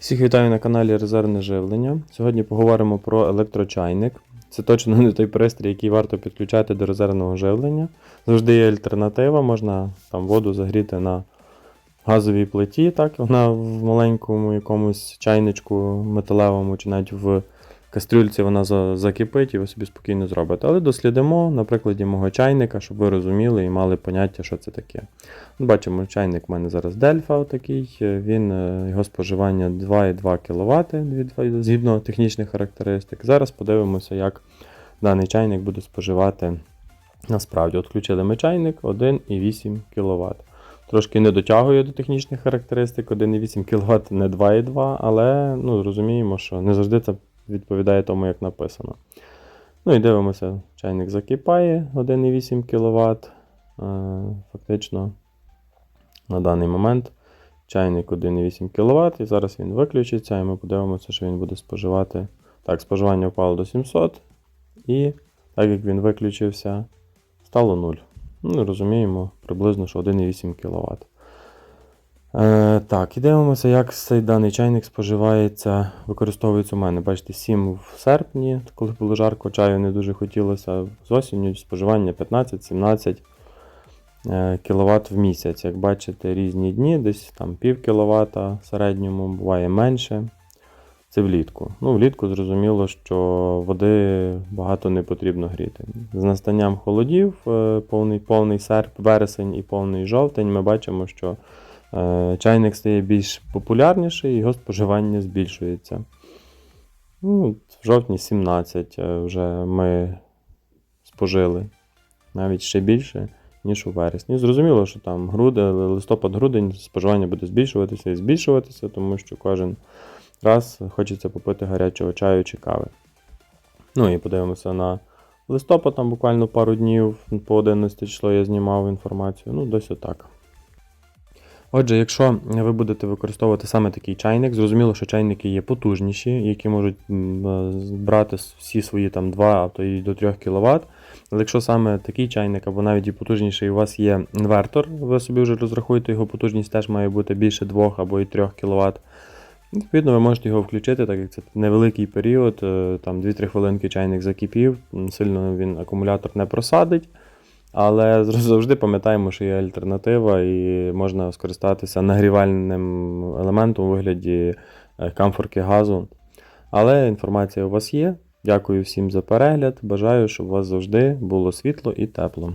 Всіх вітаю на каналі Резервне живлення. Сьогодні поговоримо про електрочайник. Це точно не той пристрій, який варто підключати до резервного живлення. Завжди є альтернатива, можна там воду загріти на газовій плиті, так, вона в маленькому якомусь чайничку металевому чи навіть в кастрюльці вона закипить і ви собі спокійно зробите. Але дослідимо на прикладі мого чайника, щоб ви розуміли і мали поняття, що це таке. Бачимо, чайник в мене зараз Дельфа такий. Він, е, його споживання 2,2 кВт згідно технічних характеристик. Зараз подивимося, як даний чайник буде споживати насправді. От включили ми чайник 1,8 кВт. Трошки не дотягує до технічних характеристик 1,8 кВт, не 2,2, але ну, розуміємо, що не завжди це відповідає тому, як написано. Ну і дивимося, чайник закипає 1,8 кВт. Фактично на даний момент чайник 1,8 кВт, і зараз він виключиться, і ми подивимося, що він буде споживати. Так, споживання впало до 700, і так як він виключився, стало 0. Ну, розуміємо, приблизно, що 1,8 кВт. Е, так, і дивимося, як цей даний чайник споживається, використовується у мене. Бачите, 7 в серпні, коли було жарко, чаю не дуже хотілося. З осінню споживання 15-17 кВт в місяць. Як бачите, різні дні, десь там пів кВт в середньому, буває менше. Це влітку. Ну, влітку зрозуміло, що води багато не потрібно гріти. З настанням холодів, е, повний, повний серп, вересень і повний жовтень, ми бачимо, що е, чайник стає більш популярніший, його споживання збільшується. Ну, в жовтні 17 е, вже ми спожили навіть ще більше, ніж у вересні. Зрозуміло, що там грудень, листопад-грудень споживання буде збільшуватися і збільшуватися, тому що кожен раз хочеться попити гарячого чаю чи кави. Ну і подивимося на листопад, там буквально пару днів, по 11 число я знімав інформацію. Ну, десь отак. Отже, якщо ви будете використовувати саме такий чайник, зрозуміло, що чайники є потужніші, які можуть е, брати всі свої там 2, а то і до 3 кВт. Але якщо саме такий чайник, або навіть і потужніший, у вас є інвертор, ви собі вже розрахуєте, його потужність теж має бути більше 2 або і 3 кВт. Відповідно, ви можете його включити, так як це невеликий період, е, там 2-3 хвилинки чайник закипів, сильно він акумулятор не просадить. Але завжди пам'ятаємо, що є альтернатива, і можна скористатися нагрівальним елементом у вигляді е, камфорки газу. Але інформація у вас є. Дякую всім за перегляд. Бажаю, щоб у вас завжди було світло і тепло.